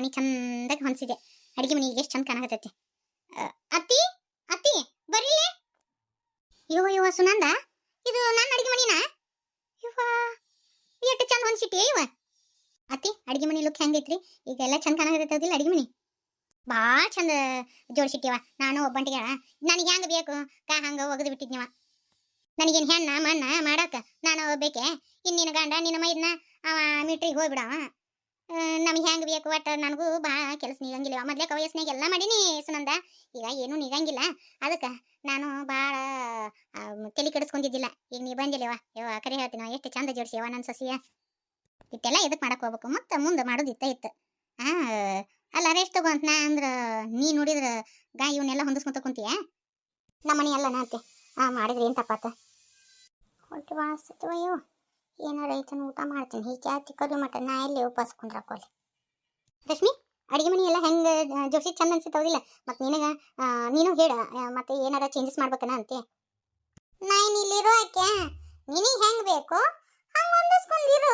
ಮನಿ ಚಂದಾಗಿ ಹೊಂದಿಸಿದೆ ಅಡಿಗೆ ಮನೆ ಎಷ್ಟು ಚಂದ ಕಾಣಕತ್ತೈತಿ. ಅತ್ತಿ ಅತ್ತಿ ಬರ್ರಿಲೆ ಇವ ಇವ ಸುನಂದ, ಇದು ನನ್ನ ಅಡಿಗೆ ಮನಿನಾ? ಇವ ಎಷ್ಟು ಚಂದ ಹೊಂದಿಸಿಟ್ಟಿ ಇವ ಅತ್ತಿ, ಅಡಿಗೆ ಮನಿ ಲುಕ್ ಹೆಂಗೈತ್ರಿ? ಈಗ ಎಲ್ಲ ಚಂದ ಕಾಣಕತ್ತೈತಿಲ್ಲ ಅಡಿಗೆ ಮನಿ? ಭಾಳ ಚಂದ ಜೋಡಿಸಿಟ್ಟಿವ ನಾನು ಒಬ್ಬಂಟಿಗೆ ನನಗೆ ಹೆಂಗ ಬೇಕು? ಕಾ ಹಂಗ ಒಗೆದು ಬಿಟ್ಟಿದ್ನಿವ. ನನಗೇನು ಹೆಣ್ಣ ಮಣ್ಣ ಮಾಡಾಕ? ನಾನು ಬೇಕೆ ನಿನ್ನ ಗಂಡ ನಿನ್ನ ಮೈದನ್ನ ಅವ ಮೀಟ್ರಿಗೆ ಹೋಗ್ಬಿಡವ. ನಮಗೆ ಹೆಂಗೆ ಬೇಕು ಒಟ್ಟು ನನಗೂ ಭಾಳ ಕೆಲಸ ನಿಗಂಗಿಲ್ಲ. ಮೊದಲೇ ವಯಸ್ಸಿನಾಗ ಎಲ್ಲ ಮಾಡೀನಿ ಸುನಂದ. ಈಗ ಏನೂ ನಿಗಂಗಿಲ್ಲ. ಅದಕ್ಕೆ ನಾನು ಭಾಳ ತಲೆ ಕೆಡಿಸ್ಕೊಂಡಿದ್ದಿಲ್ಲ. ಈಗ ನೀ ಬಂದಿಲ್ಲವ? ಯವ್ವ, ಕರೆ ಹೇಳ್ತೀನಿ ಎಷ್ಟು ಚಂದ ಜೋಡಿಸ್ಯವ ನನ್ನ ಸಸಿಯ. ಇಟ್ಟೆಲ್ಲ ಎದಕ್ಕೆ ಮಾಡಕ್ಕೆ ಹೋಗ್ಬೇಕು? ಮತ್ತೆ ಮುಂದೆ ಮಾಡೋದು ಇತ್ತ ಇತ್ತು. ಹಾಂ ಅಲ್ಲ ರೆಸ್ಟ್ ಅಂತ ನಾ ಅಂದ್ರೆ ನೀ ನೋಡಿದ್ರೆ ಗಾ ಇವನ್ನೆಲ್ಲ ಹೊಂದಿಸ್ಕೊಂತ ಕುಂತೀಯ? ನಮ್ಮನೆ ನಾ ನಾತೆ. ಹಾಂ ಮಾಡಿದ್ರೆ ಏನು ತಪ್ಪಾತ? ಹೊಟ್ಟೆ ಭಾಳ ಸತ್ವಯ್ಯೋ ಏನಾರ ಐತನ ಊಟ ಮಾಡ್ತೀನಿ. ಹೀಗೆ ಜಾತಿ ಕರಿ ಮಟ ನಾ ಎಲ್ಲಿ ಉಪವಾಸ ಕುಂದ್ರಕೋಲಿ ರಶ್ಮಿ, ಅಡಿಗೆ ಮನೆ ಎಲ್ಲ ಹೆಂಗೆ, ಜೋಶಿ ಚಂದ ಅನ್ಸಿತ್ತವದಿಲ್ಲ ಮತ್ತೆ ನಿನಗ ನೀನು ಹೇಳ ಮತ್ತೆ ಏನಾರ ಚೇಂಜಸ್ ಮಾಡ್ಬೇಕನ ಅಂತೆ? ನಾ ಇಲ್ಲಿರೋ ಆಕೆ? ನಿನಗೆ ಹೆಂಗ್ ಬೇಕು? ಹಂಗ ಹೊಂದಿಸ್ಕೊಂಡಿರು.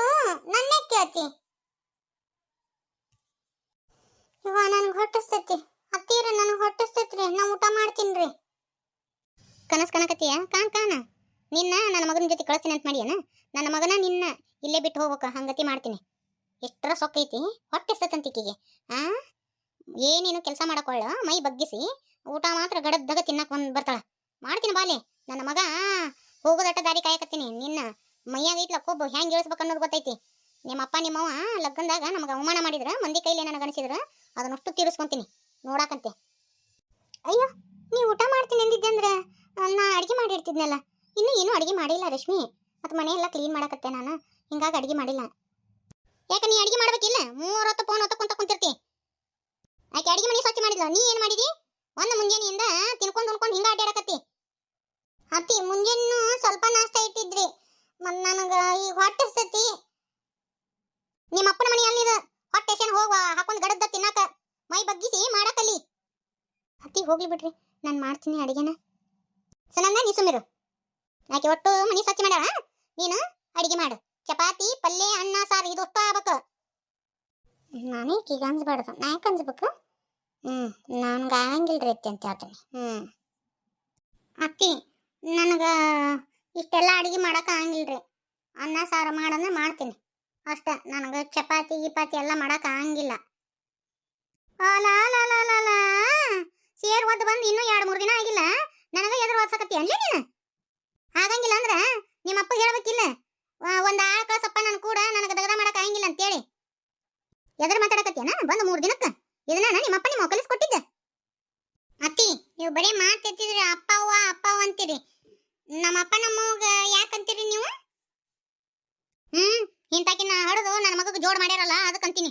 ನನ್ನೇ ಕೇಳ್ತಿ. ಇವ ನನಗೆ ಹೊಟ್ಟಿಸ್ತೈತಿ. ಅತ್ತೀರ ನನಗೆ ಹೊಟ್ಟಿಸ್ತೈತ್ರಿ. ನಾ ಊಟ ಮಾಡ್ತೀನಿ ಕನಸ್ ಕಾಣಕತ್ತೀಯ ಕಾಣ್, ಕಾಣ. ನಿನ್ನ ನನ್ನ ಮಗನ ಜೊತೆ ಕಳಿಸ್ತೀನಿ ಅಂತ ಮಾಡಿಯನ? ನನ್ನ ಮಗನ ನಿನ್ನ ಇಲ್ಲೇ ಬಿಟ್ಟು ಹೋಗ್ಬೇಕ, ಹಂಗತಿ ಮಾಡ್ತೀನಿ. ಎಷ್ಟರ ಸೊಕ್ಕೈತಿ, ಹೊಟ್ಟೆ ಸತಂತಿಕಿಗೆ ಆ? ಏನೇನು ಕೆಲಸ ಮಾಡಕೊಳ್ಳ ಮೈ ಬಗ್ಗಿಸಿ, ಊಟ ಮಾತ್ರ ಗಡದ್ದಾಗ ತಿನ್ನಕ್ ಬಂದ್ ಬರ್ತಾಳ. ಮಾಡ್ತೀನಿ ಬಾಲೆ, ನನ್ನ ಮಗ ಹೋಗೋದಟ್ಟ ದಾರಿ ಕಾಯಕತ್ತೀನಿ. ನಿನ್ನ ಮೈಯಾಗ ಐತ್ಲ ಕೊಬ್ಬು ಹ್ಯಾಂಗ್ ಇಳಿಸ್ಬೇಕು ಅನ್ನೋದು ಗೊತ್ತೈತಿ. ನಿಮ್ಮಪ್ಪ, ನಿಮ್ಮವ್ವ ಲಗ್ನದಾಗ ನಮಗೆ ಅವಮಾನ ಮಾಡಿದ್ರ, ಮಂದಿ ಕೈಲಿ ನನಗೆ ಅನಿಸಿದ್ರ ಅದನ್ನಷ್ಟು ತೀರಿಸ್ಕೊಂತೀನಿ. ನೋಡಾಕಂತೆ. ಅಯ್ಯೋ ನೀ ಊಟ ಮಾಡ್ತೀನಿ ಅಂದಿದ್ದೆ ಅಂದ್ರೆ, ನಾ ಅಡಿಗೆ ಮಾಡಿರ್ತಿದ್ನಲ್ಲ. ಇನ್ನು ಏನು ಅಡಿಗೆ ಮಾಡಿಲ್ಲ ರಶ್ಮಿ. ಮತ್ತು ಮನೆ ಎಲ್ಲ ಕ್ಲೀನ್ ಮಾಡಕತ್ತೆ ನಾನು. ಹಿಂಗಾಗಿ ಅಡಿಗೆ ಮಾಡಿಲ್ಲ. ಯಾಕೆ ನೀ ಅಡಿಗೆ ಮಾಡಬೇಕಿಲ್ಲ? ಮೂವರೊತ್ತ ಫೋನ್ ಹೊತ್ತಕೊಂತ ಕುಂತಿರ್ತಿ. ಆಕೆ ಅಡಿಗೆ ಮನೆ ಸ್ವಚ್ಛ ಮಾಡಿದ್ಲ. ನೀ ಏನು ಮಾಡಿದಿ? ಒಂದು ಮುಂಜಾನೆಯಿಂದ ತಿನ್ಕೊಂಡು ಉಣ್ಕೊಂಡು ಹಿಂಗ ಅಡ್ಡಾಡಕತ್ತಿ ಅತ್ತಿ ಮುಂಜಾನು ಸ್ವಲ್ಪ ನಾಷ್ಟ ಇಟ್ಟಿದ್ರಿ ಮತ್ತು ನನಗೆ ಹೊಟ್ಟೆ ಸತಿ ನಿಮ್ಮ ಅಪ್ಪನ ಮನೆ ಅಲ್ಲಿದ ಹೊಟ್ಟೆ ಸೇನ್ ಹೋಗ ಹಾಕೊಂಡು ಗಡದ್ದ ತಿನ್ನಾಕ. ಮೈ ಬಗ್ಗಿಸಿ ಮಾಡಕಲ್ಲಿ. ಅತ್ತಿ, ಹೋಗ್ಲಿ ಬಿಡ್ರಿ. ನಾನು ಮಾಡ್ತೀನಿ ಅಡಿಗೆನ. ಸುನಂದ ನೀ ಸುಮ್ಮಿರು ಆಕೆ ಒಟ್ಟು ಮನೆ ಸ್ವಚ್ಛ ಮಾಡ್ಯಾಳ? ನೀನು ಅಡಿಗೆ ಮಾಡು. ಚಪಾತಿ, ಪಲ್ಯ, ಅನ್ನ, ಸಾರು ಇದು ಅಷ್ಟ ಆಗ್ಬೇಕು. ನಾನೇ ಈಗ ಅನ್ಸ್ಬಾರ್ದು. ನಾ ಯಾಕೆ ಅನ್ಸ್ಬೇಕು? ಹ್ಮ್, ನನ್ಗೆ ಆಗಂಗಿಲ್ರಿ ಅತ್ತೆ ಅಂತ ಹೇಳ್ತೀನಿ. ಹ್ಞೂ ಅತ್ತಿ, ನನಗೆ ಇಷ್ಟೆಲ್ಲ ಅಡಿಗೆ ಆಗಂಗಿಲ್ಲ ಆಗಂಗಿಲ್ರಿ. ಅನ್ನ, ಸಾರು ಮಾಡಂದ್ರೆ ಮಾಡ್ತೀನಿ. ಅಷ್ಟ, ನನಗೆ ಚಪಾತಿ, ಗಿಪಾತಿ ಎಲ್ಲ ಮಾಡೋಕೆ ಆಗಂಗಿಲ್ಲ. ಸೇರ್ ಒದ್ದು ಬಂದು ಇನ್ನೂ ಎರಡು ಮೂರು ದಿನ ಆಗಿಲ್ಲ. ನನಗೆ ಎದುರು ಓದ್ಸಕತ್ತಿ ಅನ್ಲಿ ನೀನು? ಆಗಂಗಿಲ್ಲ ಅಂದ್ರ ನಿಮ್ಮ ಅಪ್ಪ ಹೇಳ್ಬೇಕಿಲ್ಲ ಒಂದ್ ಆಳ ಕಳ್ಸಪ್ಪ ನನ್ ಕೂಡ, ನನಗೆ ದಗದ ಮಾಡಕ್ ಆಗಂಗಿಲ್ಲ ಅಂತೇಳಿ. ಎದ್ರ ಮಾತಾಡಕತ್ತೇನ ಬಂದು ಮೂರು ದಿನಕ್ಕೆ. ಇದನ್ನ ನಿಮ್ಮ ಅಪ್ಪ ನಿಮ್ಮ ಕಲಿಸ್ಕೊಟ್ಟಿದ್ದೆ ಅತ್ತಿ, ನೀವು ಬರೀ ಮಾತೆತ್ತಿದ್ರಿ ಅಪ್ಪ ಅವ್ವ ಅಪ್ಪ ಅವ್ವ ಅಂತೀರಿ. ನಮ್ಮ ಅಪ್ಪ ಯಾಕಂತೀರಿ ನೀವು? ಹ್ಮ್ ಇಂತಾಕಿನ ಹಡದು ನನ್ನ ಮಗಗೆ ಜೋಡ್ ಮಾಡ್ಯಾರಲ್ಲ ಅದಕ್ಕಂತೀನಿ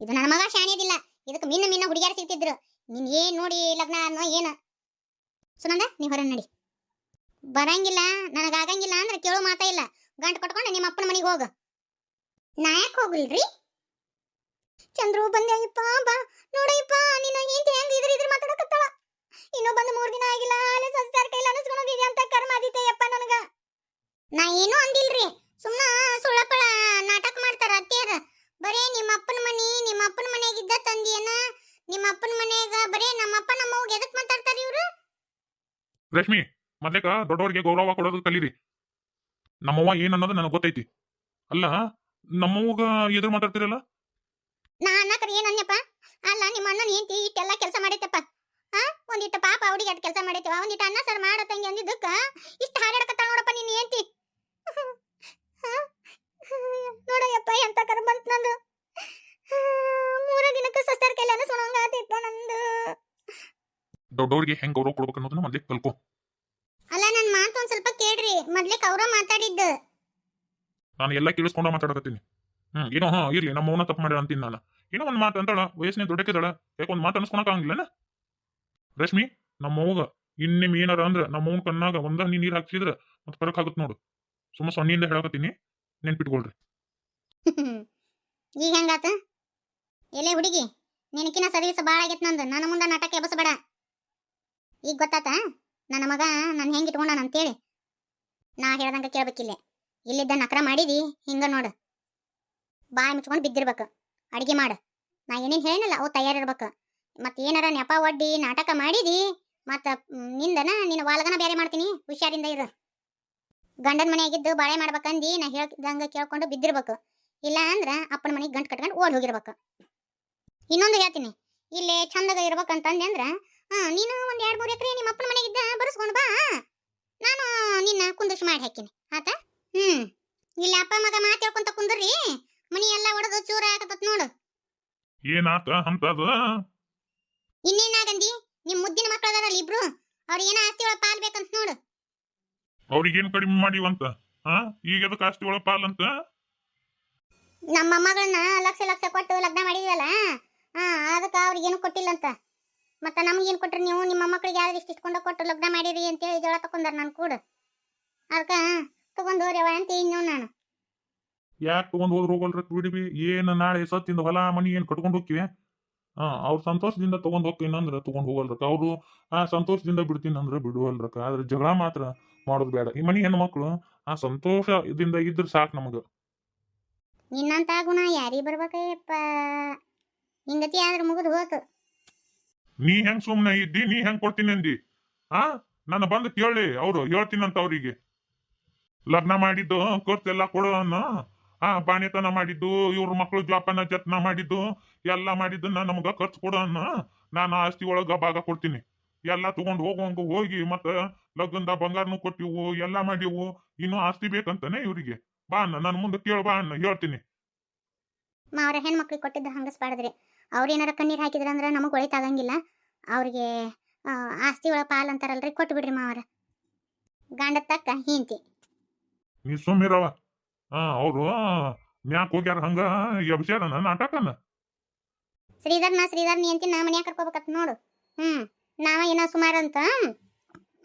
ಇದು ನನ್ನ ಮಗ ಶಾಣಿದಿಲ್ಲ ಇದಕ್ಕೆ ಮಿನ್ನ ಮಿನ್ನ ಹುಡುಗಿಯಾರ ಸಿಗ್ತಿದ್ರು. ನೀನ್ ಏನ್ ನೋಡಿ ಲಗ್ನ ಅನ್ನೋ ಏನ? ಸುನಂದ ನೀ ಹೊರ ನಡಿ. ಬರಂಗಿಲ್ಲ, ನನಗೆ ಆಗಂಗಿಲ್ಲ ಅಂದ್ರೆ ಕೇಳೋ ಮಾತಾ ಇಲ್ಲ. ಗಂಟು ಕಟ್ಕೊಂಡು ನಿಮ್ಮ ಅಪ್ಪನ ಮನೆಗೆ ಹೋಗು. ನಾ ಯಾಕೆ ಹೋಗ್ಲಿಲ್ರಿ? ಚಂದ್ರು ಬಂದೆ, ಅಯ್ಯಪ್ಪ, ಬಾ. ನೋಡಯ್ಯಪ್ಪ, ನಿನ್ನ ಹೆಂಡತಿ ಹೆಂಗ್ ಇದ್ರ ಇದ್ರ ಮಾತಾಡಕತ್ತಾಳ. ಇನ್ನೂ ಬಂದು ಮೂರು ದಿನ ಆಗಿಲ್ಲ, ಅಲ್ಲಿ ಸಸ್ತಾರ ಕೈಲಿ ಅನಿಸ್ಕೊಳೋದಿದೆ ಅಂತ ಕರ್ಮ ಆದಿತ್ತಯ್ಯಪ್ಪ ನನಗ. ನಾ ಏನೂ ಅಂದಿಲ್ರಿ. ಸುಮ್ಮ ಸುಳ್ಳಪಳ ನಾಟಕ ಮಾಡ್ತಾರ ಅತ್ತೆಯರ. ಬರೇ ನಿಮ್ಮ ಅಪ್ಪನ ಮನಿ, ನಿಮ್ಮ ಅಪ್ಪನ ಮನೆಯಾಗಿದ್ದ ತಂದಿಯನ, ನಿಮ್ಮ ಅಪ್ಪನ ಮನೆಯಾಗ ಬರೇ ನಮ್ಮಪ್ಪ ನಮ್ಮ ಅವ್ಗ ಎದಕ್ ಮಾತಾಡ್ತಾರ ಇವ್ರು? ರಶ್ಮಿ ಮೊದ್ಲೇಕ ದೊಡ್ಡವರಿಗೆ ಗೌರವ ಕೊಡೋದು ಕಲೀರಿ. ನಮ್ಮವ್ವ ಏನ್ ಅನ್ನೋದು ನನಗೆ ಗೊತ್ತೈತಿ. ಅಲ್ಲ ನಮ್ಮವ್ಗ ಎದುರು ಮಾತಾಡ್ತಿರಲ್ಲ? ನಾ ಅನ್ನಕರ ಏನ್ ಅನ್ಯಪ್ಪ? ಅಲ್ಲ ನಿಮ್ಮ ಅಣ್ಣನ ಹೆಂಡತಿ ಇಷ್ಟೆಲ್ಲ ಕೆಲಸ ಮಾಡೈತಪ್ಪ ಹಾ ಒಂದಿಟ್ಟು ಪಾಪ ಅವಡಿಗೆ ಅಟ್ ಕೆಲಸ ಮಾಡೈತಿವ ಒಂದಿಟ್ಟು ಅನ್ನ ಸರ್ ಮಾಡತ್ತಂಗೆ ತಂಗಿ ಅಂದಿದ್ದಕ್ಕ ಇಷ್ಟು ಹಾಡಾಡಕತ್ತಾಳ ನೋಡಪ್ಪ ನಿನ್ನ ಹೆಂಡತಿ. ನೋಡಯ್ಯಪ್ಪ ಎಂತ ಕರ ಬಂತು ನಂದು. ಮೂರ ದಿನಕ್ಕೆ ಸಸ್ತಾರ ಕೈಲಿ ಆತೈಪ್ಪ ನಂದು. ದೊಡ್ಡವರಿಗೆ ಹೆಂಗ್ ಗೌರವ ಕೊಡ್ಬೇಕು ಅನ್ನೋದನ್ನ ಮೊದ್ಲಿಗೆ ಕಲ್ಕೊ ಅಲ್ಲ ನನ್ ಮಾತು ಒಂದ್ ಸ್ವಲ್ಪ ಕೇಳ್ರಿ ಮೊದ್ಲಿಕ್ ಕೌರ ಮಾತಾಡಿದ್ದು. ನಾನು ಎಲ್ಲ ಕೇಳಿಸ್ಕೊಂಡ ಮಾತಾಡಕತ್ತೀನಿ. ಹ್ಮ್ ಏನೋ ಹಾ ಇರ್ಲಿ ನಮ್ಮ ಮೌನ ತಪ್ಪು ಮಾಡ್ಯಾಳ ಅಂತೀನಿ ನಾನು. ಏನೋ ಒಂದ್ ಮಾತು ಅಂತಾಳ ವಯಸ್ಸಿನ ದೊಡ್ಡಕ್ಕಿದಾಳ ಯಾಕೆ ಒಂದ್ ಮಾತು ಅನ್ಸ್ಕೊಳಕ್ ಆಗಂಗಿಲ್ಲನ ರಶ್ಮಿ ನಮ್ಮ ಮೌಗ ಇನ್ನಿಮ್ ಏನಾರ ಅಂದ್ರ ನಮ್ಮ ಮೌನ್ ಕಣ್ಣಾಗ ಒಂದ ನೀ ನೀರ್ ಹಾಕ್ಸಿದ್ರೆ ಮತ್ ಫರಕ್ ಆಗುತ್ತೆ ನೋಡು. ಸುಮ್ಮ ಸೊನ್ನಿಯಿಂದ ಹೇಳಕತ್ತೀನಿ ನೆನ್ಪಿಟ್ಕೊಳ್ರಿ. ಈಗ ಹೆಂಗಾತ? ಎಲೆ ಹುಡುಗಿ ನಿನಕಿನ ಸರ್ವಿಸ್ ಭಾಳ ಆಗೈತೆ ನಂದು. ನನ್ನ ಮುಂದೆ ನಾಟಕ ಎಬಸಬೇಡ. ಈಗ ಗೊತ್ತಾತ? ನನ್ನ ಮಗ ನಾನು ಹೆಂಗೆ ಇಟ್ಕೊಂಡಾನ ಅಂತೇಳಿ. ನಾ ಹೇಳ್ದಂಗ ಕೇಳ್ಬೇಕಿಲ್ಲೇ. ಇಲ್ಲಿದ್ದ ನಕರ ಮಾಡಿದಿ, ಹಿಂಗ ನೋಡು. ಬಾಯಿ ಮುಚ್ಕೊಂಡು ಬಿದ್ದಿರ್ಬೇಕು. ಅಡಿಗೆ ಮಾಡು. ನಾ ಏನೇನು ಹೇಳಿನಲ್ಲ, ಅವು ತಯಾರಿರ್ಬೇಕು. ಮತ್ತೆ ಏನಾರ ನೆಪ ಒಡ್ಡಿ, ನಾಟಕ ಮಾಡಿದಿ, ಮತ್ತು ನಿಂದನ, ನಿನ್ನ ವಾಲ್ಗನ ಬೇರೆ ಮಾಡ್ತೀನಿ. ಹುಷಾರಿಂದ ಇರು. ಗಂಡನ ಮನೆಯಾಗಿದ್ದು ಬಾಳೆ ಮಾಡ್ಬೇಕಂದಿ, ನಾ ಹೇಳ್ದಂಗ ಕೇಳ್ಕೊಂಡು ಬಿದ್ದಿರ್ಬೇಕು. ಇಲ್ಲ ಅಂದ್ರೆ ಅಪ್ಪನ ಮನೆಗೆ ಗಂಟು ಕಟ್ಕೊಂಡು ಓಡ್ ಹೋಗಿರ್ಬೇಕು. ಇನ್ನೊಂದು ಹೇಳ್ತೀನಿ. ಇಲ್ಲೇ ಚಂದಾಗ ಇರ್ಬೇಕಂತಂದೆ ಅಂದ್ರೆ ಹಾಂ ನೀನು ಒಂದು ಎರಡು ಮೂರು ಎಕರೆ ನಿಮ್ಮ ಅಪ್ಪನ ಮನೆಗಿದ್ದ, ಬರೆಸ್ಕೊಂಡು ಬಾ. ನಾನು ನಿನ್ನ ಕುಂದಿಸಿ ಮಾಡಿ ಹಾಕಿನಿ. ಆತ? ಹ್ಮ್. ಇಲ್ಲಿ ಅಪ್ಪ ಮಗ ಮಾತು ಹೇಳ್ಕೊಂತ ಕುಂದ್ರಿ. ಮನಿ ಎಲ್ಲ ಒಡೆದು ಚೂರ ಆಗತ್ತ ನೋಡು. ಏನಾತ ಅಂತದ? ಇನ್ನೇನಾಗಂದಿ ನಿಮ್ ಮುದ್ದಿನ ಮಕ್ಕಳು ಅದಾರಲ್ಲ ಇಬ್ರು. ಅವ್ರಿಗೆ ಏನ ಆಸ್ತಿ ಒಳಗೆ ಪಾಲ್ ಬೇಕಂತ ನೋಡು. ಅವ್ರಿಗೇನ್ ಕಡಿಮೆ ಮಾಡಿವಂತ? ಹಾ ಈಗ ಅದಕ್ಕೆ ಆಸ್ತಿ ಪಾಲ್ ಅಂತ? ನಮ್ಮ ಮೊಮ್ಮಗಳನ್ನ ಲಕ್ಷ ಲಕ್ಷ ಕೊಟ್ಟು ಲಗ್ನ ಮಾಡಿದ್ವಲ್ಲ? ಹಾ ಅದಕ್ಕೆ ಅವ್ರಿಗೇನು ಕೊಟ್ಟಿಲ್ಲಂತ? ಮತ್ತ ನಮ್ಗೇನು ಕೊಟ್ರಿ ನೀವು? ನಿಮ್ಮ ಮಕ್ಕಳಿಗೆ ಯಾರು ಇಷ್ಟ ಇಸ್ಕೊಂಡು ಕೊಟ್ಟು ಲಗ್ನ ಮಾಡಿರಿ ಅಂತೇಳಿ ಜೋಳ ತಕೊಂಡಾರ ನಾನು ಕೂಡ. ಅದಕ್ಕೆ ತಗೊಂಡು ಹೋರ್ಯವ ಅಂತ ಇನ್ನು ನಾನು. ಯಾಕೆ ತಗೊಂಡ್ ಹೋದ್ರು ಹೋಗಲ್ರಿ ಬಿಡಿಬಿ ಏನು ನಾಳೆ ಸತ್ತಿಂದ ಹೊಲ ಮನಿ ಏನು ಕಟ್ಕೊಂಡು ಹೋಗ್ತೀವಿ ಹಾ ಅವ್ರ ಸಂತೋಷದಿಂದ ತಗೊಂಡ್ ಹೋಗ್ತೀನಿ ಅಂದ್ರೆ ತಗೊಂಡ್ ಹೋಗಲ್ರಕ್ಕ. ಅವರು ಆ ಸಂತೋಷದಿಂದ ಬಿಡ್ತೀನಿ ಅಂದ್ರೆ ಬಿಡುವಲ್ರಕ್ಕ. ಆದ್ರೆ ಜಗಳ ಮಾತ್ರ ಮಾಡೋದು ಬೇಡ. ಈ ಮನಿ ಹೆಣ್ಮಕ್ಳು ಆ ಸಂತೋಷದಿಂದ ಇದ್ರ ಸಾಕು ನಮಗ. ನಿನ್ನಂತ ಗುಣ ಯಾರಿಗೆ ಬರ್ಬೇಕಯ್ಯಪ್ಪ? ಹಿಂಗತಿ ಆದ್ರೆ ಮುಗಿದು ಹೋತು ನೀ ಹೆಂಗ್ ಸುಮ್ನೆ ಇದ್ದಿ, ನೀ ಹೆಂಗ್ ಕೊಡ್ತೀನಿ ಅಂದಿ? ಆ? ನನ್ನ ಬಂದು ಕೇಳಿ ಅವ್ರು ಹೇಳ್ತೀನಂತ ಅವ್ರಿಗೆ ಲಗ್ನ ಮಾಡಿದ್ದು ಖರ್ಚೆಲ್ಲ ಕೊಡೋಣ ಆ, ಬಾಣಿತನ ಮಾಡಿದ್ದು, ಇವ್ರ ಮಕ್ಳು ಜೋಪಾನ ಜತ್ನ ಮಾಡಿದ್ದು, ಎಲ್ಲ ಮಾಡಿದ್ದು ನಮ್ಗ ಖರ್ಚು ಕೊಡೋಣ ನಾನು ಆಸ್ತಿ ಒಳಗ ಭಾಗ ಕೊಡ್ತೀನಿ. ಎಲ್ಲ ತಗೊಂಡ್ ಹೋಗುವಂಗ ಹೋಗಿ, ಮತ್ತ ಲಗ್ನದ ಬಂಗಾರನು ಕೊಟ್ಟಿವು, ಎಲ್ಲ ಮಾಡಿವು. ಇನ್ನು ಆಸ್ತಿ ಬೇಕಂತಾನೆ ಇವ್ರಿಗೆ. ಬಾ ಅಣ್ಣ ನನ್ನ ಮುಂದೆ ಕೇಳ ಬಾ ಅಣ್ಣ, ಹೇಳ್ತೀನಿ. ಮಾವ್ರ, ಹೆಣ್ಮಕ್ಳಿಗೆ ಕೊಟ್ಟಿದ್ದ ಹಂಗಸ್ಬಾರ್ದ್ರಿ ಅವ್ರೇನಾರ ಕಣ್ಣೀರು ಹಾಕಿದ್ರ ಅಂದ್ರೆ ನಮಗೆ ಒಳಿತಾಗಂಗಿಲ್ಲ ಅವ್ರಿಗೆ ಆಸ್ತಿ ಒಳ ಪಾಲ್ ಅಂತಾರಲ್ರಿ ಕೊಟ್ಟು ಬಿಡ್ರಿ ಮಾವರ. ಗಂಡ ತಕ್ಕ ಹಿಂತಿ ನೀ ಸುಮ್ಮಿರವ ಅವರು ಮ್ಯಾಕ್ ಹೋಗ್ಯಾರ ಹಂಗ ಎಬ್ಸ್ಯಾರನ ನಾಟಕನ. ಶ್ರೀಧರ್ನ ಶ್ರೀಧರ್ನಿ ಅಂತ ನಾ ಮನ್ಯಾಗ ಕರ್ಕೋಬೇಕತ್ ನೋಡು. ಹ್ಮ್ ನಾವ ಏನೋ ಸುಮಾರು ಅಂತ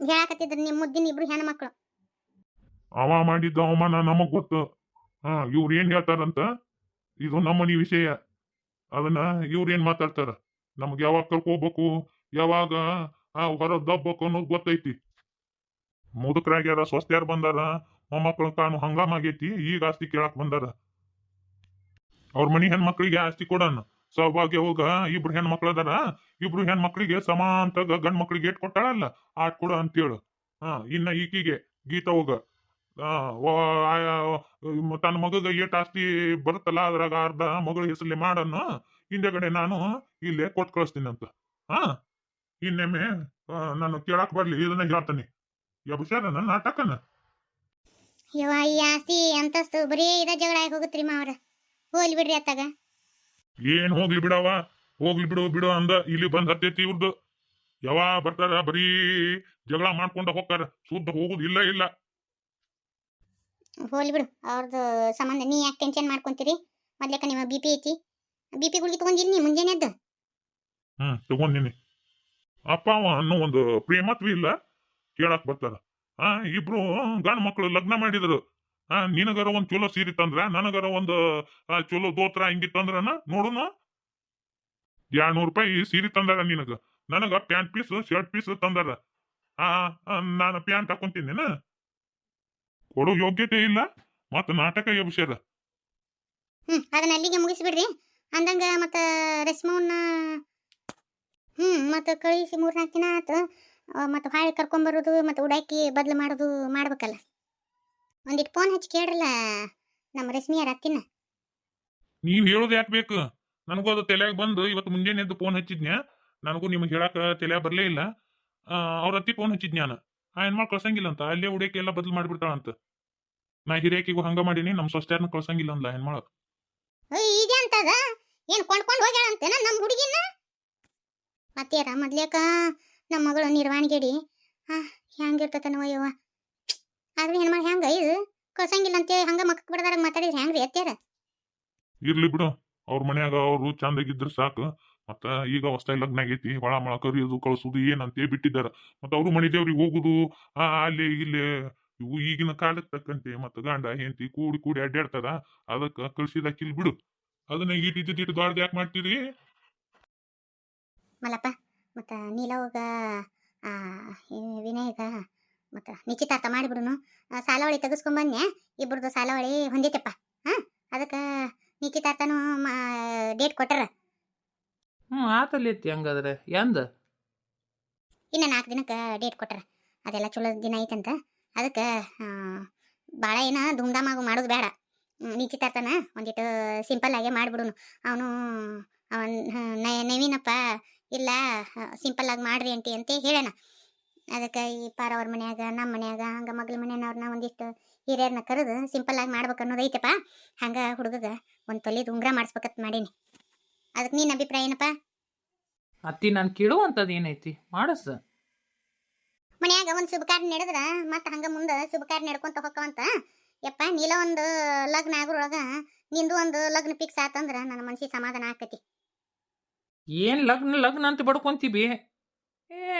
ಹೇಳಕತ್ತಿದ್ರು ನಿಮ್ಮ ಮುದ್ದಿನ ಇಬ್ರು ಹೆಣ್ಮಕ್ಳು. ಅವ ಮಾಡಿದ್ದ ಅವಮಾನ ನಮಗ್ ಗೊತ್ತು. ಹಾ ಇವ್ರು ಏನ್ ಹೇಳ್ತಾರಂತ ಇದು ನಮ್ಮನಿ ವಿಷಯ. ಅದನ್ನ ಇವ್ರು ಏನ್ ಮಾತಾಡ್ತಾರ? ನಮ್ಗೆ ಯಾವಾಗ ಕರ್ಕೋಬೇಕು? ಯಾವಾಗ? ಆ ಹೊರ ದಬ್ಬಬೇಕು ಅನ್ನೋದು ಗೊತ್ತೈತಿ. ಮುದುಕರಾಗ್ಯಾರ ಸ್ವಸ್ತ್ಯಾರ್ ಬಂದಾರ? ಮೊಮ್ಮಕ್ಕಳು ಕಾಣು ಹಂಗಾಮ ಆಗೈತಿ? ಈಗ ಆಸ್ತಿ ಕೇಳಕ್ ಬಂದಾರ. ಅವ್ರ ಮನಿ ಹೆಣ್ಮಕ್ಳಿಗೆ ಆಸ್ತಿ ಕೊಡೋಣ ಸೌಭಾಗ್ಯ ಹೋಗ, ಇಬ್ರು ಹೆಣ್ಮಕ್ಳು ಅದಾರ. ಇಬ್ರು ಹೆಣ್ಮಕ್ಳಿಗೆ ಸಮ ಅಂತ ಗಂಡ್ ಮಕ್ಳಿಗೆ ಏಟ್ ಕೊಟ್ಟಾಳಲ್ಲ? ಆಟ್ ಕೊಡು ಅಂತೇಳು ಹಾ, ಇನ್ನ ಈಕಿಗೆ ಗೀತಾ ಹೋಗ. ತನ್ನ ಮಗಗ ಏಟ್ ಆಸ್ತಿ ಬರುತ್ತಲ್ಲ ಅದ್ರಾಗ ಅರ್ಧ ಮಗಳ ಹೆಸರಲ್ಲಿ ಮಾಡನ್ನು ಹಿಂದೆಗಡೆ ನಾನು ಇಲ್ಲೇ ಕೊಟ್ಟು ಕಳಿಸ್ತೀನಿ ಅಂತ. ಹಾ ಇನ್ನೊಮ್ಮೆ ನಾನು ಕೇಳಕ್ ಬರ್ಲಿ ಇದನ್ನ ಹೇಳ್ತಾನೆ. ಯಬುಷಾರನ ನಾಟಕನ. ಯವ್ವ ಈ ಆಸ್ತಿ ಅಂತಸ್ತು ಬರೀ ಇದ ಜಗಳ ಆಗಿ ಹೋಗುತ್ರಿ ಮಾವ್ರ ಹೋಗ್ಲಿ ಬಿಡ್ರಿ ಅತ್ತಾಗ. ಏನ್ ಹೋಗ್ಲಿ ಬಿಡವ ಹೋಗ್ಲಿ ಬಿಡು ಬಿಡು ಅಂದ ಇಲ್ಲಿ ಬಂದ್ ಹತ್ತೈತಿ ಇವ್ರದ್ದು ಯಾವ ಬರ್ತಾರ ಬರೀ ಜಗಳ ಮಾಡ್ಕೊಂಡ ಹೋಗ್ತಾರ. ಶುದ್ಧ ಹೋಗುದಿಲ್ಲ ಇಲ್ಲ. ಹೋಗ್ಲಿ ಬಿಡು ಅವ್ರದ್ದು ಸಂಬಂಧ ನೀ ಯಾಕೆ ಟೆನ್ಷನ್ ಮಾಡ್ಕೊಂತೀರಿ? ಮೊದ್ಲೇಕ ನಿಮ್ಮ ಬಿ ಪಿ ಐತಿ. ಬಿ ಪಿ ಗುಳಿಗೆ ತಗೊಂಡಿರಿ ನೀ ಮುಂಜಾನೆ ಎದ್ದು. ಹ್ಮ್, ತಗೊಂಡಿನಿ. ಅಪ್ಪ, ಅವ ಅನ್ನೋ ಒಂದು ಪ್ರೇಮತ್ವ ಇಲ್ಲ, ಕೇಳಕ್ ಬರ್ತಾರ. ಆ, ಇಬ್ರು ಗಂಡ ಮಕ್ಳು ಲಗ್ನ ಮಾಡಿದ್ರು. ಆ, ನಿನಗರ ಒಂದ್ ಚಲೋ ಸೀರೆ ತಂದ್ರ, ನನಗರ ಒಂದು ಚಲೋ ದೋತ್ರ ಹಿಂಗಿತ್ತಂದ್ರನ ನೋಡೋಣ ಎರಡ್ನೂರು ರೂಪಾಯಿ ಸೀರೆ ತಂದಾರ ನಿನಗ. ನನಗ ಪ್ಯಾಂಟ್ ಪೀಸ್, ಶರ್ಟ್ ಪೀಸ್ ತಂದಾರ. ಆ ನಾನು ಪ್ಯಾಂಟ್ ಹಾಕೊಂತೀನೇನ ಕೊಡೋ ಯೋಗ್ಯತೆ ಇಲ್ಲ ಮತ್ತ ನಾಟಕ ಎಬ್ಸ್ಯಾರ ಹ್ಮ್ ಅದನ್ನ ಅಲ್ಲಿಗೆ ಮುಗಿಸ್ಬಿಡ್ರಿ. ಅಂದಂಗ ಮತ್ತ ರಶ್ಮವನ್ನ ಹ್ಮ್ ಮತ್ತ ಕಳಿಸಿ ಮೂರ್ನಾಲ್ಕು ದಿನ ಆತು. ಮತ್ತ ಹಾಳಿ ಕರ್ಕೊಂಬರೋದು ಮತ್ತ ಉಡಾಕಿ ಬದ್ಲು ಮಾಡೋದು ಮಾಡ್ಬೇಕಲ್ಲ. ಒಂದಿಟ್ಟು ಫೋನ್ ಹಚ್ಚಿ ಕೇಳ್ರಲ್ಲ ನಮ್ಮ ರೆಸ್ಮಿಯರ ಅತ್ತಿನ. ನೀವ್ ಹೇಳೋದು ಯಾಕೆ ಬೇಕು? ನನಗೂ ಅದು ತಲೆಯಾಗ ಬಂದು ಇವತ್ತು ಮುಂಜಾನೆ ಎದ್ದು ಫೋನ್ ಹಚ್ಚಿದ್ನ ನನಗೂ ನಿಮ್ಗೆ ಹೇಳಾಕ ತಲೆಯಾಗ ಬರ್ಲೇ ಇಲ್ಲ. ಅವ್ರ ಅತ್ತಿ ಫೋನ್ ಹಚ್ಚಿದ್ನ್ಯಾನ ಆ ಹೆಣ್ಮಕ್ಳು ಕಳ್ಸಂಗಿಲ್ಲ ಅಂತ ಅಲ್ಲೇ ಉಡಾಕಿ ಎಲ್ಲ ಬದ್ಲು ಮಾಡ್ಬಿಡ್ತಾಳಂತ. ನಾ ಹಿರಿಯಕಿಗೂ ಹಂಗ ಮಾಡೀನಿ ನಮ್ಮ ಸೊಸ್ಟ್ಯಾರ್ನ ಕಳ್ಸಂಗಿಲ್ಲ ಅಂದ್ಲ ಹೆಣ್ಮಳ ಇದೆ ಅಂತದ ಏನ್ ಕೊಂಡ್ಕೊಂಡು ಹೋಗ್ಯಾಳಂತೇನ ನಮ್ಮ ಹುಡುಗಿನ? ಮತ್ತೇರ ಮೊದ್ಲೇಕ ನಮ್ಮ ಮಗಳು ನಿರ್ವಾಣಿಗೆಡಿ? ಹಾ ಹೆಂಗಿರ್ತತನವ ಯವ್ವ. ಆದ್ರೆ ಹೆಣ್ಮಳ್ ಹೆಂಗ ಇದು ಕಳ್ಸಂಗಿಲ್ಲ ಅಂತೇಳಿ ಹಂಗ ಮಕ್ಕಕ್ ಬಿಡದಾರ ಮಾತಾಡಿದ್ರೆ ಹೆಂಗ್ರಿ ಅತ್ಯಾರ ಇರ್ಲಿ ಬಿಡು ಅವ್ರ ಮನ್ಯಾಗ ಅವರು ಚಂದಾಗಿದ್ರ ಸಾಕು. ಮತ್ತ ಈಗ ಹೊಸ್ತಾಗಿ ಲಗ್ನ ಆಗೈತಿ ಒಳ ಮಳ ಕರಿಯೋದು ಕಳ್ಸೋದು ಏನಂತೇಳಿ ಬಿಟ್ಟಿದ್ದಾರ. ಮತ್ತ ಅವ್ರು ಮನೆ ದೇವ್ರಿಗೆ ಹೋಗುದು ಆ ಅಲ್ಲಿ ಇಲ್ಲಿ ಇವು ಈಗಿನ ಕಾಲಕ್ಕೆ ತಕ್ಕಂತೆ ಮತ್ತ ಗಂಡ ಹೆಂಡತಿ ಕೂಡಿ ಕೂಡಿ ಅಡ್ಡಾಡ್ತಾರ ಅದಕ್ಕ ಕಳ್ಸಿದಾಕಿಲ್ ಬಿಡು. ಅದನ್ನ ಈಟಿದ್ದು ಇಟ್ಟು ದೊಡ್ಡದು ಯಾಕೆ ಮಾಡ್ತೀರಿ? ಮಲ್ಲಪ್ಪ ಮತ್ತ ನೀಲವ್ಗ ಆ, ಮತ್ತ ವಿನಯ್ಗ ಮತ್ತು ನಿಶ್ಚಿತಾರ್ಥ ಮಾಡಿಬಿಡುನು. ಆ, ಸಾಲವಳಿ ತೆಗೆಸ್ಕೊಂಬನ್ನೆ ಇಬ್ರದ್ದು ಸಾಲವಳಿ ಹೊಂದಿತ್ತಪ್ಪ ಹಾಂ ಅದಕ್ಕೆ ನಿಶ್ಚಿತಾರ್ಥನೂ ಡೇಟ್ ಕೊಟ್ಟರ. ಹ್ಞೂ ಆತಲ್ಲಿ ಐತಿ ಹಂಗಾದ್ರೆ. ಎಂದ? ಇನ್ನ ನಾಲ್ಕು ದಿನಕ್ಕೆ ಡೇಟ್ ಕೊಟ್ರ ಅದೆಲ್ಲ ಚಲೋ ದಿನ ಐತಂತ. ಅದಕ್ಕೆ ಭಾಳ ಏನ ಧೂಮ್ಧಾಮಾಗು ಮಾಡೋದು ಬೇಡ ನಿಶ್ಚಿತಾರ್ಥನ ಒಂದಿಟ್ಟು ಸಿಂಪಲ್ ಆಗೇ ಮಾಡಿಬಿಡುನು. ಅವನು, ಅವನ್ ನವೀನಪ್ಪ, ಇಲ್ಲ ಸಿಂಪಲ್ ಆಗಿ ಮಾಡ್ರಿ ಅಂಟಿ ಅಂತ ಹೇಳೋಣ ಅದಕ್ಕೆ ಈ ಪಾರ ಅವ್ರ ಮನ್ಯಾಗ ನಮ್ಮ ಮನ್ಯಾಗ, ಹಂಗೆ ಮಗ್ಳ ಮನೆಯವ್ರನ್ನ ಒಂದಿಷ್ಟು ಹಿರಿಯರನ್ನ ಕರೆದು ಸಿಂಪಲ್ ಆಗಿ ಮಾಡ್ಬೇಕು ಅನ್ನೋದು ಐತಪ್ಪ ಹಂಗೆ ಹುಡುಗಗ ಒಂದು ತೊಲಿದು ಉಂಗ್ರ ಮಾಡಿಸ್ಬೇಕಂತ ಮಾಡೀನಿ. ಅದಕ್ಕೆ ನಿನ್ನ ಅಭಿಪ್ರಾಯ ಏನಪ್ಪ? ಅತ್ತಿ ನಾನು ಕೇಳುವಂಥದ್ದು ಏನೈತಿ? ಮಾಡಸ ಮನ್ಯಾಗ ಒಂದು ಶುಭ ಕಾರ್ಯ ನಡೆದ್ರ ಮತ್ತೆ ಹಂಗ ಮುಂದೆ ಶುಭ ಕಾರ್ಯ ನಡ್ಕೊಂತ ಹೋಕ್ಕವಂತ? ಯಪ್ಪ ನೀಲ ಒಂದು ಲಗ್ನ ಆಗ್ರೊಳಗ ನಿಂದು ಒಂದು ಲಗ್ನ ಫಿಕ್ಸ್ ಆತಂದ್ರ ನನ್ನ ಮನ್ಸಿಗೆ ಸಮಾಧಾನ ಆಕತಿ. ಏನ್ ಲಗ್ನ ಲಗ್ನ ಅಂತ ಬಡ್ಕೊಂತೀವಿ? ಏ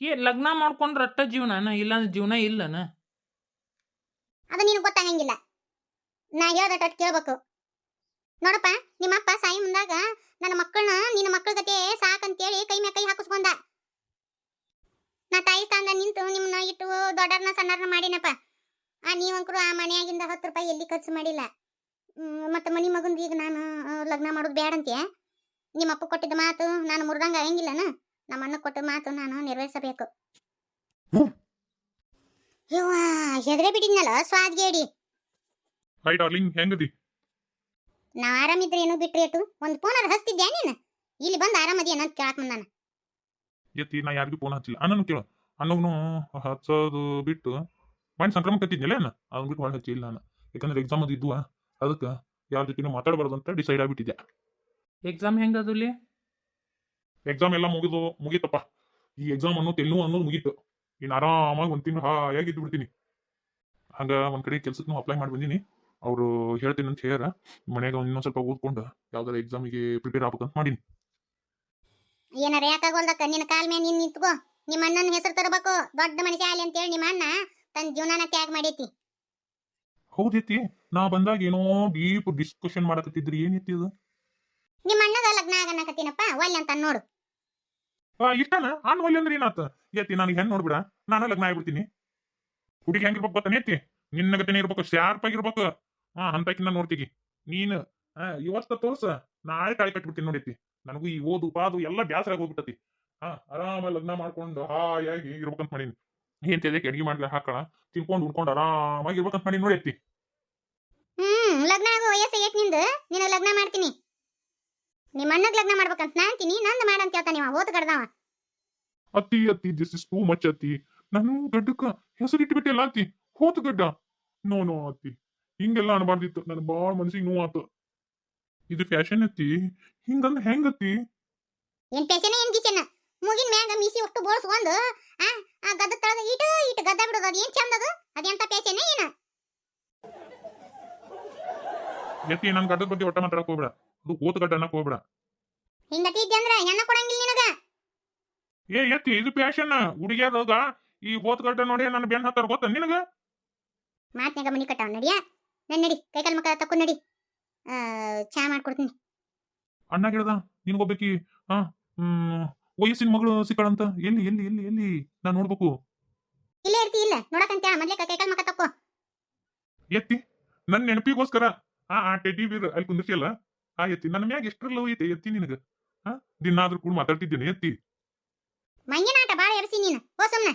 ಏ ಲಗ್ನ ಮಾಡ್ಕೊಂಡ್ರೆ ಅಟ್ಟ ಜೀವನನ? ಇಲ್ಲಾಂದ್ರೆ ಜೀವನ ಇಲ್ಲನ? ಅದು ನಿನಗೆ ಗೊತ್ತಾಗಂಗಿಲ್ಲ. ನಾ ಹೇಳ್ದಟ ಕೇಳ್ಬೇಕು. ನೋಡಪ್ಪ ನಿಮ್ಮಪ್ಪ ಸಾಯಿ ಮುಂದಾಗ ನನ್ನ ಮಕ್ಕಳನ್ನ ನಿನ್ನ ಮಕ್ಕಳ ಗತೆ ಸಾಕಂತೇಳಿ ಕೈ ಮೇಲೆ ಕೈ ಹಾಕಿಸ್ಕೊಂಡ. ನಾ ತಾಯಿ ಸ್ಥಾನದ ನಿಂತು ನಿಮ್ಮನ್ನ ಇಟ್ಟು ದೊಡ್ಡರ್ನ ಸಣ್ಣರ್ನ ಮಾಡಿನಪ್ಪ. ಆ ನೀವಂಕರು ಆ ಮನೆಯಾಗಿಂದ ಹತ್ತು ರೂಪಾಯಿ ಎಲ್ಲಿ ಖರ್ಚು ಮಾಡಿಲ್ಲ. ಮತ್ತು ಮನಿ ಮಗಂದು ಈಗ ನಾನು ಲಗ್ನ ಮಾಡೋದು ನಿಮ್ಮ ಅಪ್ಪ ಕೊಟ್ಟಿದ್ದ ಮಾತು ನಾನು ಮುರಿದಂಗ ಆಗಂಗಿಲ್ಲನ? ನಮ್ಮ ಅಣ್ಣ ಕೊಟ್ಟ ಮಾತು ನಾನು ನೆರವೇರಿಸಬೇಕು. ಯವ್ವ ಹೆದ್ರೆ ಬಿಟ್ಟಿದ್ನಲ್ಲ ಸ್ವಾದ್ಗೇಡಿ? High darling ಹೆಂಗದಿ? ನಾ ಆರಾಮಿದ್ರೆ ಏನೋ ಬಿಟ್ರಿ ಅಟ್ಟು ಒಂದ್ ಫೋನ್ ಹಸ್ತಿದ್ಯಾ ನೀನು? ಇಲ್ಲಿ ಬಂದು ಆರಾಮದಿ ಅಂತ ಕೇಳಕ್ ಬಂದಾನ. ಎತ್ತಿ ನಾ ಯಾರಿಗೂ ಫೋನ್ ಹಚ್ಚಿಲ್ಲ. ಅನ್ನನು ಕೇಳು. ಅನ್ನೋನು ಹಚ್ಚೋದು ಬಿಟ್ಟು ಮೈಂಡ್ ಸಂಕ್ರಮಣ ಹತ್ತಿದ್ನಲ್ಲ ಅನ್ನ ಅದನ್ನ ಬಿಟ್ಟು ಹೊಳೆ ಹಚ್ಚಿಲ್ಲ ನಾನು ಯಾಕಂದ್ರೆ ಎಕ್ಸಾಮ್ ಅದು ಇದ್ವಾ ಅದಕ್ಕೆ ಯಾರ ಜೊತೆನೂ ಮಾತಾಡಬಾರ್ದು ಅಂತ ಡಿಸೈಡ್ ಆಗ್ಬಿಟ್ಟಿದ್ದೆ. ಎಕ್ಸಾಮ್ ಹೆಂಗದಲ್ಲಿ ಎಕ್ಸಾಮ್ ಎಲ್ಲ ಮುಗಿದು ಮುಗೀತಪ್ಪ. ಈ ಎಕ್ಸಾಮ್ ಅನ್ನೋ ತೆಲ್ಲು ಅನ್ನೋದು ಮುಗೀತು. ಇನ್ನು ಆರಾಮಾಗಿ ಒಂದು ತಿಂಗಳು ಹಾಯಾಗಿ ಇದ್ದು ಬಿಡ್ತೀನಿ. ಹಂಗ ಒಂದು ಕಡೆ ಕೆಲ್ಸಕ್ಕೂ ಅಪ್ಲೈ ಮಾಡಿ ಬಂದೀನಿ. ಅವರು ಹೇಳ್ತೀನಿ ಅಂತ ಹೇಳ ಮನ್ಯಾಗ ಒಂದ್ ಇನ್ನೊಂದ್ ಸ್ವಲ್ಪ ಓದ್ಕೊಂಡು ಯಾವ್ದಾರ ಎಕ್ಸಾಮಿಗೆ ಪ್ರಿಪೇರ್ ಆಗ್ಬೇಕಂತ ಮಾಡೀನಿ. ಏನಾರ ಯಾಕಾಗೋಲ್ದಕ್ಕ ನಿನ್ನ ಕಾಲ್ ಮೇಲೆ ನೀನ್ ನಿಂತ್ಕೋ. ನಿಮ್ಮ ಅಣ್ಣನ ಹೆಸರು ತರಬೇಕು. ದೊಡ್ಡ ಮನುಷ್ಯ ಆಲಿ ಅಂತೇಳಿ ನಿಮ್ಮ ಅಣ್ಣ ತನ್ನ ಜೀವನಾನ ತ್ಯಾಗ ಮಾಡೈತಿ. ಹೌದೈತಿ. ನಾ ಬಂದಾಗ ಏನೋ ಡೀಪ್ ಡಿಸ್ಕಷನ್ ಮಾಡಕತ್ತಿದ್ರಿ. ಏನೈತಿ ಅದು ನಿಮ್ಮ ಅಣ್ಣಗ ಲಗ್ನ ಆಗನಕತ್ತೀನಪ್ಪ ಒಲ್ಲೆ ಅಂತ ನೋಡು. ಆ, ಇಷ್ಟನ? ಅಣ್ಣ ಒಲ್ಲೆ ಅಂದ್ರೆ ಏನಾತ? ಎತ್ತಿ ನನಗೆ ಹೆಣ್ಣು ನೋಡ್ಬಿಡ. ನಾನು ಲಗ್ನ ಆಗ್ಬಿಡ್ತೀನಿ. ಹುಡುಗಿ ಹೆಂಗಿರ್ಬೇಕು ಗೊತ್ತಾನೆ ಎತ್ತಿ ನಿನ್ನ ಗತನೇ ಇರ್ಬೇಕು ಶಾರ್ಪ್ ಆಗಿರ್ಬೇಕು ಹಾ ಅಂತಕಿನ್ನ ನೋಡ್ತೀಗಿ. ನೀನು ಇವತ್ತ ತೋರ್ಸ. ನಾಳೆ ತಾಳಿ ಕಟ್ಬಿಡ್ತೀನಿ ನೋಡೈತಿ ನನಗೂ ಈ ಓದು ಪಾದು ಎಲ್ಲ ಬ್ಯಾಸರ ಹೋಗ್ಬಿಟ್ಟತಿ. ಹಾ ಆರಾಮ ಲಗ್ನ ಮಾಡ್ಕೊಂಡು ಹಾಯಾಗಿ ಇರ್ಬೇಕಂತ ಮಾಡೀನಿ. ಏನ್ ತೆಗೆ ಅಡಿಗೆ ಮಾಡ್ಲಿ ಹಾಕೋಣ ತಿನ್ಕೊಂಡು ಉಡ್ಕೊಂಡು ಆರಾಮಾಗಿ ಇರ್ಬೇಕಂತ ನೋಡಿ ನೋಡೈತಿ ಹ್ಮ್ ಲಗ್ನ ಆಗೋ ವಯಸ್ಸು ಏಟ್ ನಿಂದು? ನಿನ್ನ ಲಗ್ನ ಮಾಡ್ತೀನಿ. ನಿಮ್ಮ ಅಣ್ಣಗ್ ಲಗ್ನ ಮಾಡ್ಬೇಕಂತ ನಾ ಅಂತೀನಿ ನಂದು ಮಾಡಂತ ಹೇಳ್ತಾನೆ ನೀವ ಓದ್ ಕಡ್ದಾವ ಅತ್ತಿ ಅತ್ತಿ ದಿಸ್ ಇಸ್ ಟೂ ಮಚ್ ಅತ್ತಿ. ನಾನು ಗಡ್ಡಕ್ಕ ಹೆಸರು ಇಟ್ಬಿಟ್ಟಿಲ್ಲ ಅತ್ತಿ. ಹೋತು ಗಡ್ಡ. ನೋ ನೋ ಅತ್ತಿ. ಹಿಂಗೆಲ್ಲ ಅನ್ಬಾರ್ದಿತ್ತು. ನನ್ ಬಾಳ ಮನ್ಸಿಗೆ ನೋವು ಆತು ಇದು ಫ್ಯಾಷನ್ ಅತ್ತಿ. ಹಿಂಗಂದ್ರೆ ಹೆಂಗತ್ತಿ ಏನ್ ಪೆಸನ ಏನ್ ಗಿಚನ ಮುಗಿನ ಮ್ಯಾಗ ಮೀಸಿ ಒಟ್ಟು ಬೋಳ್ಸ್ಕೊಂಡು ಆ ಆ ಗದ್ದ ತಳದ ಈಟ ಈಟ ಗದ್ದ ಬಿಡೋದು ಅದು. ಏನ್ ಚಂದ ಅದು? ಅದೆಂತ ಪೇಚನೆ ಏನ? ಎತ್ತಿ ನನ್ ಗಡ್ಡದ ಬಗ್ಗೆ ಒಟ್ಟ ಮಾತಾಡಕ್ ಹೋಗ್ಬೇಡ. ಅದು ಕೂತ ಗಡ್ಡ ಅನ್ನಕ್ ಹೋಗ್ಬೇಡ. ಹಿಂಗತಿ ಇದ್ದಂದ್ರ ಹೆಣ್ಣ ಕೊಡಂಗಿಲ್ಲ ನಿನಗ? ಏ ಎತ್ತಿ ಇದು ಪ್ಯಾಶನ್ ಹುಡುಗಿಯಾದಾಗ ಈ ಕೂತ ಗಡ್ಡ ನೋಡಿ ನನ್ನ ಬೆನ್ ಹತ್ತಾರ ಗೊತ್ತ ನಿನಗ? ಮಾತ್ನಾಗ ಮನಿ ಕಟ್ಟಾವ ನಡಿಯ? ನನ್ನ ನಡಿ ಕೈಕಾಲ್ ಮಕ್ಕ ತಕ್ಕು ನಡಿ. ಆ, ಚಾ ಮಾಡ್ಕೊಡ್ತೀನಿ. ಅಣ್ಣ ಗಿಡದ ನಿನ್ಗೊಬ್ಬಕಿ? ಹಾ ಹ್ಮ್ ವಯಸ್ಸಿನ ಮಗಳು ಸಿಕ್ಕಳಂತ? ಎಲ್ಲಿ ಎಲ್ಲಿ ಎಲ್ಲಿ ಎಲ್ಲಿ? ನಾ ನೋಡ್ಬೇಕು. ಇಲ್ಲೇ ಇರ್ತಿ ಇಲ್ಲ. ನೋಡಕಂತ ಮೊದ್ಲೇ ಕೈಕಾಲ್ ಮಕ್ಕ ತಕ್ಕೋ ಎತ್ತಿ. ನನ್ನ ನೆನಪಿಗೋಸ್ಕರ. ಆ ಆ ಟೆಡ್ಡಿ ಬೀರ್ ಅಲ್ಲಿ ಕುಂದಿರ್ಸಿಯಲ್ಲ? ಆ ಎತ್ತಿ. ನನ್ನ ಮ್ಯಾಗ ಎಷ್ಟ್ರ ಲವ್ ಐತೆ ಎತ್ತಿ ನಿನಗ? ಹಾ ದಿನಾದ್ರೂ ಕೂಡ ಮಾತಾಡ್ತಿದ್ದೇನೆ ಎತ್ತಿ. ಮಂಗಿನಾಟ ಬಾಳ ಎರಸಿ ನೀನು. ಹೋ ಸುಮ್ನ.